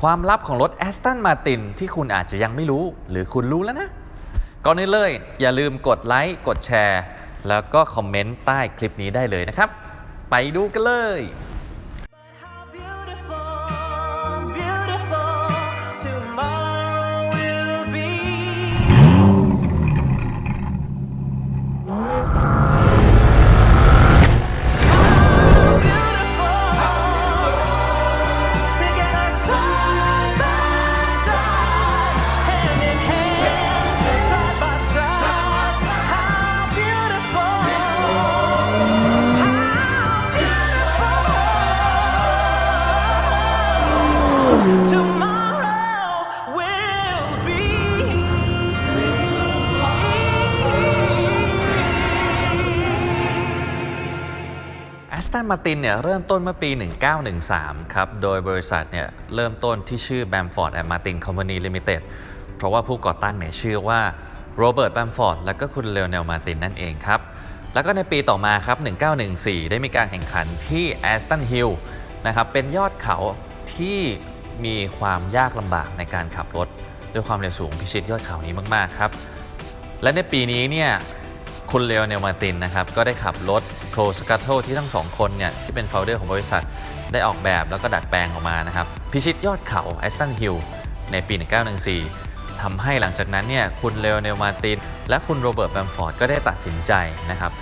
ความลับของรถ Aston Martin ที่คุณอาจจะยังไม่รู้ หรือคุณรู้แล้วนะ ก่อนอื่นเลย อย่าลืมกดไลค์กดแชร์ แล้วก็คอมเมนต์ใต้คลิปนี้ได้เลยนะครับ ไปดูกันเลย be. Aston Martin เนี่ยเริ่มต้นเมื่อปี 1913 ครับ โดยบริษัทเนี่ยเริ่มต้นที่ชื่อ Bamford and Martin Company Limited เพราะว่าผู้ก่อตั้งเนี่ยชื่อว่าโรเบิร์ตแบมฟอร์ดและก็คุณเลโอเนลมาตินนั่นเองครับ แล้วก็ในปีต่อมาครับ 1914 ได้มีการแข่งขันที่ Aston Hill นะครับ เป็นยอดเขาที่มีความยากลำบากในการขับรถ ด้วยความเร็วสูงพิชิตยอดเขานี้มาก ๆ ครับ และในปีนี้เนี่ยคุณเลโอเนลมาตินนะครับ ก็ได้ขับรถ โ o สกัตโ e ที่ทั้งสองคนเนี่ยที่เป็นโฟลเดอร์ของบริษัทได้ออกแบบแล้วก็ดัดแปลงออกมานะครับ พิชิตยอดเขาไอซันฮิลในปี 1914ทำให้หลังจากนั้นเนี่ยคุณเลโอเนลมาติน และคุณโรเบิร์ตแบมฟอร์ดก็ได้ตัดสินใจนะครับ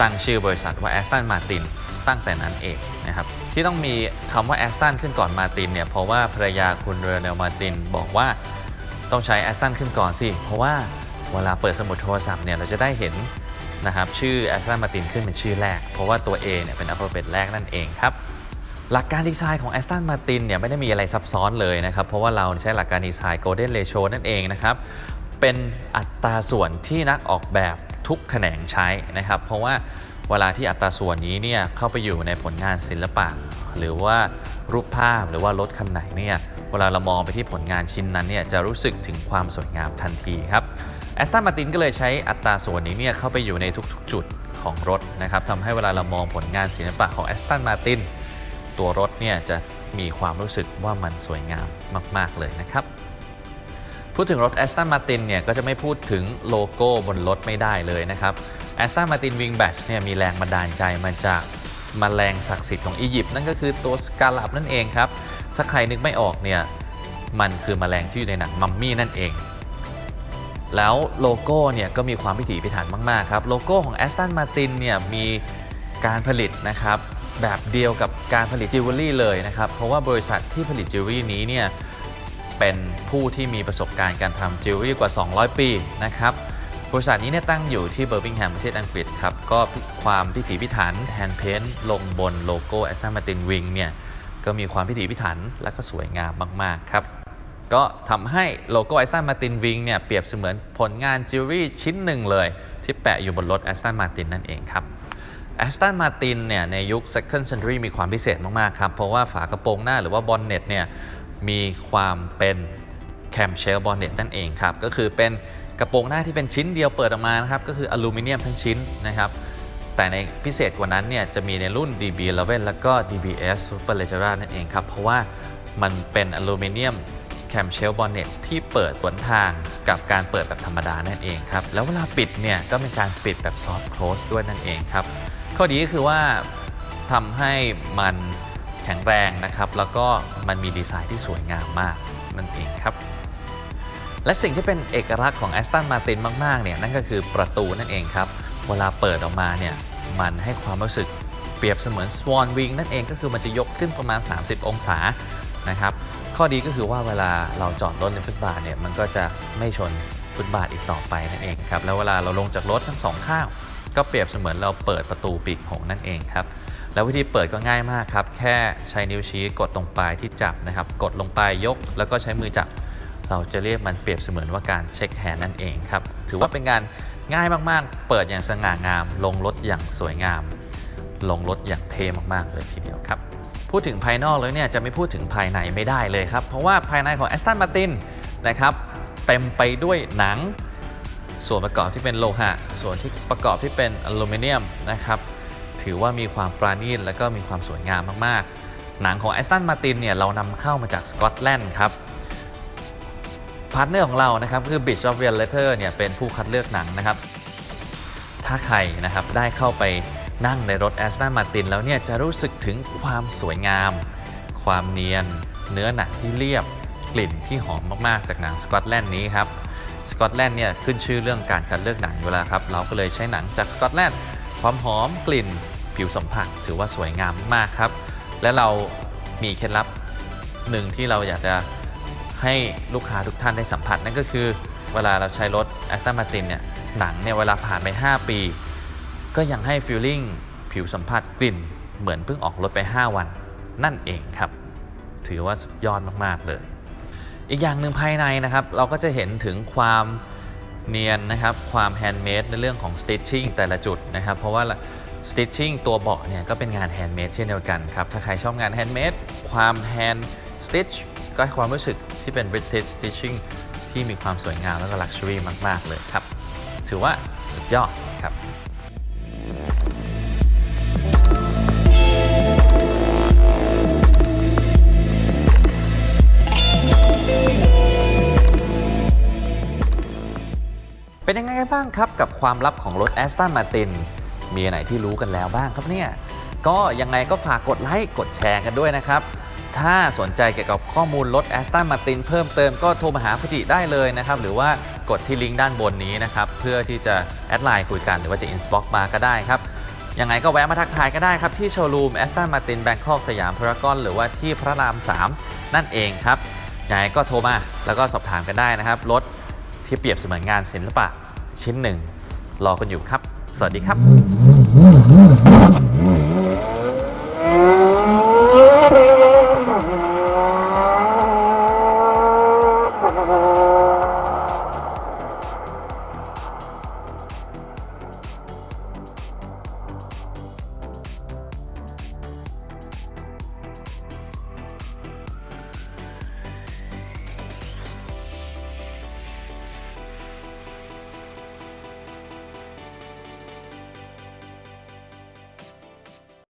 ตั้งชื่อบริษัทว่าแอสตันมาตินตั้งแต่นั้นเองนะครับ ที่ต้องมีคำว่าแอสตันขึ้นก่อนมาตินเนี่ยเพราะว่าภรรยาคุณเรเนลมาตินบอกว่าต้องใช้แอสตันขึ้นก่อนสิเพราะว่าเวลาเปิดสมุดโทรศัพท์เนี่ยเราจะได้เห็น นะครับชื่อแอสตันมาตินขึ้นเป็นชื่อแรก เพราะว่าตัว A เนี่ยเป็นอัลฟาเบตแรกนั่นเองครับหลักการดีไซน์ของ Aston Martin เนี่ยไม่ได้มีอะไรซับซ้อนเลยนะครับ เพราะว่าเราใช้หลักการดีไซน์ Golden Ratio นั่นเองนะครับ เป็นอัตราส่วนที่นักออกแบบทุกแขนงใช้นะครับ เพราะว่าเวลาที่อัตราส่วนนี้เนี่ยเข้าไปอยู่ในผลงานศิลปะ หรือว่ารูปภาพหรือว่ารถคันไหนเนี่ยเวลาเรามองไปที่ผลงานชิ้นนั้นเนี่ยจะรู้สึกถึงความสวยงามทันทีครับ แอสตันมาตินก็เลยใช้อัตราส่วนนี้เนี่ยเข้าไปอยู่ในทุกๆ จุดของรถนะครับทำให้เวลาเรามองผลงานศิลปะของแอสตันมาตินตัวรถเนี่ยจะมีความรู้สึกว่ามันสวยงามมาก ๆ เลยนะครับ พูดถึงรถ Aston Martin เนี่ยก็จะไม่พูดถึงโลโก้บนรถไม่ได้เลยนะครับ Aston Martin Wingbash เนี่ยมีแรงบันดาลใจมาจากมแมลงศักดิ์สิทธิ์ของอียิปต์นั่นก็คือตัวสกาลับนั่นเองครับ ถ้าใครนึกไม่ออกเนี่ยมันคือมแมลงที่อยู่ในหนังมัมมี่นั่นเอง แล้วโลโก้เนี่ยก็มีความพิถีพิถันมาก ๆ ครับ โลโก้ของ Aston Martin เนี่ยมีการผลิตนะครับ แบบเดียวกับการผลิตจิวเวลรี่เลยนะครับ เพราะว่าบริษัทที่ผลิตจิวเวลรี่นี้เนี่ยเป็นผู้ที่มีประสบการณ์การทำจิวเวลรี่กว่า 200 ปีนะครับบริษัทนี้เนี่ยตั้งอยู่ที่เบอร์มิงแฮมประเทศอังกฤษครับ ก็ความพิถีพิถันแฮนด์เพนต์ลงบนโลโก้ Aston Martin Wing เนี่ยก็มีความพิถีพิถันและก็สวยงามมาก ๆ ครับ ก็ทำให้โลโก้ Aston Martin Wing เนี่ยเปรียบเสมือนผลงานจิวเวลรี่ชิ้นหนึ่งเลย ที่แปะอยู่บนรถ Aston Martin นั่นเองครับ Aston Martin เนี่ยในยุค Second Century มีความพิเศษมาก ๆ ครับ เพราะว่าฝากระโปรงหน้าหรือว่าบอนเน็ตเนี่ยมีความเป็นแคมเชลบอนเน็ตนั่นเองครับ ก็คือเป็นกระโปรงหน้าที่เป็นชิ้นเดียวเปิดออกมานะครับ ก็คืออลูมิเนียมทั้งชิ้นนะครับ แต่ในพิเศษกว่านั้นเนี่ยจะมีในรุ่น DB11 แล้วก็ DBS Super Leggera นั่นเองครับ เพราะว่ามันเป็นอลูมิเนียม แคมเชลบอนเน็ตที่เปิดสวนทางกับการเปิดแบบธรรมดานั่นเองครับ แล้วเวลาปิดเนี่ยก็เป็นการปิดแบบซอฟต์ close ด้วยนั่นเองครับ ข้อดีก็คือว่าทำให้มันแข็งแรงนะครับ แล้วก็มันมีดีไซน์ที่สวยงามมากนั่นเองครับ และสิ่งที่เป็นเอกลักษณ์ของ Aston Martin มาก ๆ เนี่ย นั่นก็คือประตูนั่นเองครับ เวลาเปิดออกมาเนี่ย มันให้ความรู้สึกเปรียบเสมือน Swan Wing นั่นเองก็คือมันจะยกขึ้นประมาณ 30 องศานะครับ ข้อดีก็คือว่าเวลาเราจอดรถในฟุตบาทเนี่ยมันก็จะไม่ชนฟุตบาทอีกต่อไปนั่นเองครับแล้วเวลาเราลงจากรถทั้งสองข้างก็เปรียบเสมือนเราเปิดประตูปีกหงส์นั่นเองครับแล้ววิธีเปิดก็ง่ายมากครับ แค่ใช้นิ้วชี้กดตรงปลายที่จับนะครับ กดลงไปยก แล้วก็ใช้มือจับ เราจะเรียกมันเปรียบเสมือนว่าการเช็คแฮนด์นั่นเองครับ ถือว่าเป็นการง่ายมากๆ เปิดอย่างสง่างาม ลงรถอย่างสวยงาม ลงรถอย่างเท่มากๆเลยทีเดียวครับ พูดถึงภายนอกแล้วเนี่ยจะไม่พูดถึงภายในไม่ได้เลยครับ เพราะว่าภายในของ Aston Martin นะครับเต็มไปด้วยหนัง ส่วนประกอบที่เป็นโลหะ ส่วนที่ประกอบที่เป็นอลูมิเนียมนะครับถือว่ามีความปราณีตและก็มีความสวยงามมากๆ หนังของ Aston Martin เนี่ยเรานำเข้ามาจากสกอตแลนด์ครับพาร์ทเนอร์ของเรานะครับคือ Bridge of Real Letter เนี่ยเป็นผู้คัดเลือกหนังนะครับ ถ้าใครนะครับได้เข้าไป นั่งในรถ Aston Martin แล้วเนี่ยจะรู้สึกถึงความสวยงาม ความเนียน เนื้อหนังที่เรียบ กลิ่นที่หอมมากๆ จากหนังสกอตแลนด์นี้ครับ สกอตแลนด์เนี่ยขึ้นชื่อเรื่องการคัดเลือกหนังอยู่แล้วครับ เราก็เลยใช้หนังจากสกอตแลนด์ ความหอมกลิ่น ผิวสัมผัสถือว่าสวยงามมากครับ และเรามีเคล็ดลับหนึ่งที่เราอยากจะให้ลูกค้าทุกท่านได้สัมผัสนั่นก็คือ เวลาเราใช้รถ Aston Martin เนี่ยหนังเนี่ยเวลาผ่านไป 5 ปี ก็ยังให้ฟีลลิ่งผิวสัมผัสกลิ่นเหมือนเพิ่งออกรถไป 5 วัน นั่นเองครับ ถือว่าสุดยอดมาก ๆ เลย อีกอย่างหนึ่งภายในนะครับ เราก็จะเห็นถึงความเนียนนะครับ ความแฮนด์เมดในเรื่องของ stitching แต่ละจุดนะครับ เพราะว่า stitching ตัวเบาะเนี่ยก็เป็นงานแฮนด์เมดเช่นเดียวกันครับ ถ้าใครชอบงานแฮนด์เมดความแฮนด์ stitch ก็ให้ความรู้สึกที่เป็น British stitching ที่มีความสวยงามแล้วก็ luxury มาก ๆ เลยครับ ถือว่าสุดยอดครับ เป็นยังไงกันบ้างครับกับความลับของรถ Aston Martin มีอันไหนที่รู้กันแล้วบ้างครับเนี่ย ก็ยังไงก็ฝากกดไลค์กดแชร์กันด้วยนะครับ ถ้าสนใจเกี่ยวกับข้อมูลรถ Aston Martin เพิ่มเติมก็โทรมาหาพุจิได้เลยนะครับ หรือว่ากดที่ลิงก์ด้านบนนี้นะครับ เพื่อที่จะแอดไลน์คุยกันหรือว่าจะ inbox มาก็ได้ครับยังไงก็แวะมาทักทายก็ได้ครับ ที่โชว์รูม Aston Martin Bangkok สยามพารากอนหรือว่าที่พระราม 3 นั่นเองครับยังไงก็โทรมาแล้วก็สอบถามกันได้นะครับ รถที่เปรียบเสมือนงานศิลปะ ชิ้นหนึ่งรอกันอยู่ครับ สวัสดีครับ